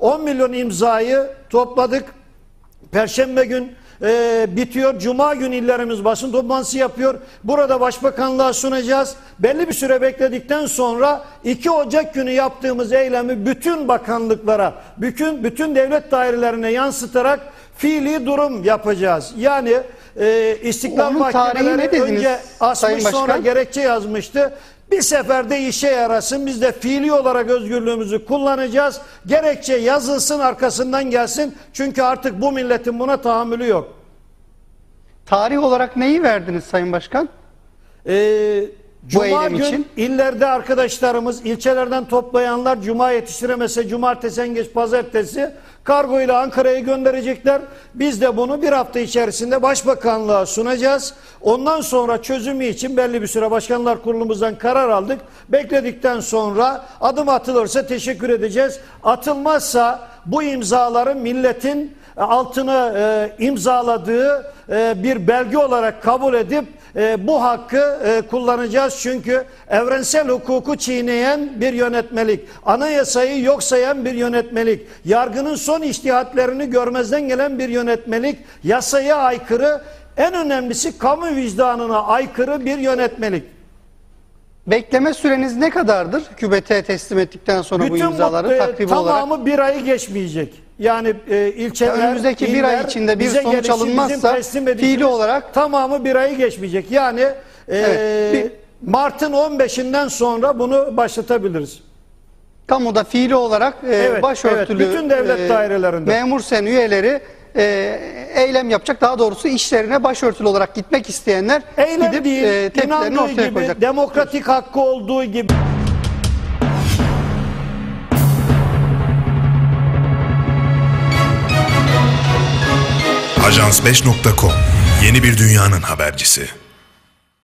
10 milyon imzayı topladık. Perşembe gün e, bitiyor. Cuma gün illerimiz basın toplantısı yapıyor. Burada başbakanlığa sunacağız. Belli bir süre bekledikten sonra 2 Ocak günü yaptığımız eylemi bütün bakanlıklara, bütün bütün devlet dairelerine yansıtarak fiili durum yapacağız. Yani e, İstiklal Onun Mahkemeleri önce asmış sonra gerekçe yazmıştı. Bir seferde işe yarasın. Biz de fiili olarak özgürlüğümüzü kullanacağız. Gerekçe yazılsın arkasından gelsin. Çünkü artık bu milletin buna tahammülü yok. Tarih olarak neyi verdiniz Sayın Başkan? Ee, Cuma eylem gün için? illerde arkadaşlarımız ilçelerden toplayanlar Cuma yetiştiremezse Cumartesi en geç Pazartesi kargo ile Ankara'ya gönderecekler. Biz de bunu bir hafta içerisinde Başbakanlığa sunacağız. Ondan sonra çözümü için belli bir süre Başkanlar Kurulumuzdan karar aldık. Bekledikten sonra adım atılırsa teşekkür edeceğiz. Atılmazsa bu imzaları milletin altına e, imzaladığı e, bir belge olarak kabul edip e, bu hakkı e, kullanacağız. Çünkü evrensel hukuku çiğneyen bir yönetmelik, anayasayı yok sayan bir yönetmelik, yargının son iştihatlerini görmezden gelen bir yönetmelik, yasaya aykırı, en önemlisi kamu vicdanına aykırı bir yönetmelik. Bekleme süreniz ne kadardır? Hükümete teslim ettikten sonra bu imzaları bu, e, takribi olarak. tamamı bir ayı geçmeyecek. Yani e, ilçeler, Ya önümüzdeki bir ay iller içinde bir sonuç alınmazsa fiili olarak- tamamı bir ayı geçmeyecek. Yani e, Evet, Mart'ın 15'inden sonra bunu başlatabiliriz. Kamuda fiili olarak e, Evet, başörtülü evet. Bütün devlet dairelerinde. memur sen üyeleri e, eylem yapacak. Daha doğrusu işlerine başörtülü olarak gitmek isteyenler Eylem gidip değil, e, tepkilerini ortaya gibi, koyacak. demokratik hakkı olduğu gibi Ajans5.com yeni bir dünyanın habercisi.